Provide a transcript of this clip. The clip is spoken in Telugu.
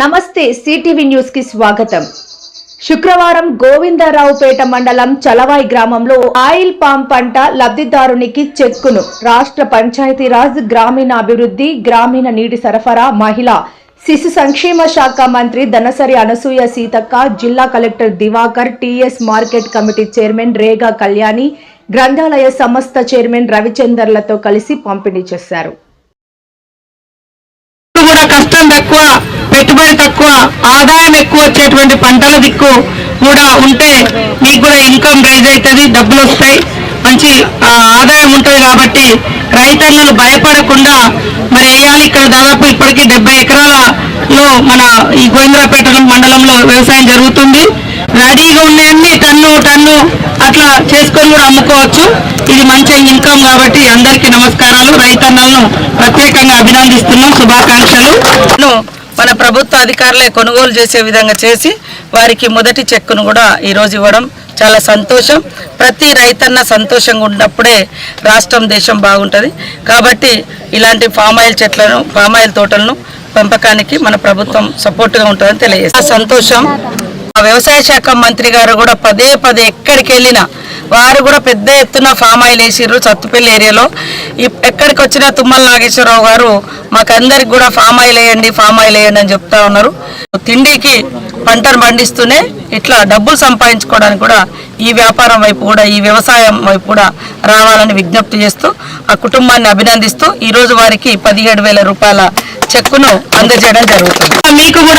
నమస్తే సిటీవీ న్యూస్కి స్వాగతం. శుక్రవారం గోవిందరావుపేట మండలం చలవాయి గ్రామంలో ఆయిల్ పామ్ పంట లబ్ధిదారునికి చెక్కును. రాష్ట్ర పంచాయతీరాజ్ గ్రామీణాభివృద్ధి గ్రామీణ నీటి సరఫరా మహిళా శిశు సంక్షేమ శాఖ మంత్రి దనసరి అనసూయ సీతక్క జిల్లా collector Diwakar TS market committee chairman Rega Kalyani గ్రంథాలయ సంస్థ చైర్మన్ రవిచందర్లతో కలిసి పంపిణీ చేశారు. కష్టం పెట్టుబడి తక్కువ ఆదాయం ఎక్కువ వచ్చేటువంటి పంటల దిక్కు కూడా ఉంటే మీకు కూడా ఇన్కమ్ రైజ్ అవుతుంది డబ్బులు వస్తాయి. మంచి ఆదాయం ఉంటుంది కాబట్టి రైతన్నలు భయపడకుండా మరి వేయాలి. ఇక్కడ దాదాపు ఇప్పటికీ డెబ్బై ఎకరాలలో మన ఈ గోవిందరాపేట మండలంలో వ్యవసాయం జరుగుతుంది. రెడీగా ఉన్నాయన్ని టన్ను టన్ను అట్లా చేసుకొని కూడా అమ్ముకోవచ్చు. ఇది మంచి ఇన్కమ్ కాబట్టి అందరికీ నమస్కారాలు. రైతన్నలను ప్రత్యేకంగా అభినందిస్తున్నాం. శుభాకాంక్షలు. మన ప్రభుత్వ అధికారులే కొనుగోలు చేసే విధంగా చేసి వారికి మొదటి చెక్కును కూడా ఈరోజు ఇవ్వడం చాలా సంతోషం. ప్రతి రైతన్న సంతోషంగా ఉన్నప్పుడే రాష్ట్రం దేశం బాగుంటుంది. కాబట్టి ఇలాంటి పామ్ ఆయిల్ చెట్లను పామ్ ఆయిల్ తోటలను పెంపకానికి మన ప్రభుత్వం సపోర్ట్గా ఉంటుందని తెలియజేస్తాం సంతోషం. ఆ వ్యవసాయ శాఖ మంత్రి గారు కూడా పదే పదే ఎక్కడికి వెళ్ళినా వారు కూడా పెద్ద ఎత్తున ఫామ్ ఆయిల్ వేసిర్రు సత్తుపల్లి ఏరియాలో. ఎక్కడికి వచ్చినా తుమ్మల నాగేశ్వరరావు గారు మాకందరికి కూడా ఫామ్ ఆయిల్ వేయండి ఫామ్ ఆయిల్ వేయండి అని చెప్తా ఉన్నారు. తిండికి పంటను పండిస్తూనే ఇట్లా డబ్బులు సంపాదించుకోవడానికి కూడా ఈ వ్యాపారం వైపు కూడా ఈ వ్యవసాయం వైపు కూడా రావాలని విజ్ఞప్తి చేస్తూ ఆ కుటుంబాన్ని అభినందిస్తూ ఈ రోజు వారికి పదిహేడు వేల రూపాయల చెక్కును అందజేయడం జరుగుతుంది. మీకు కూడా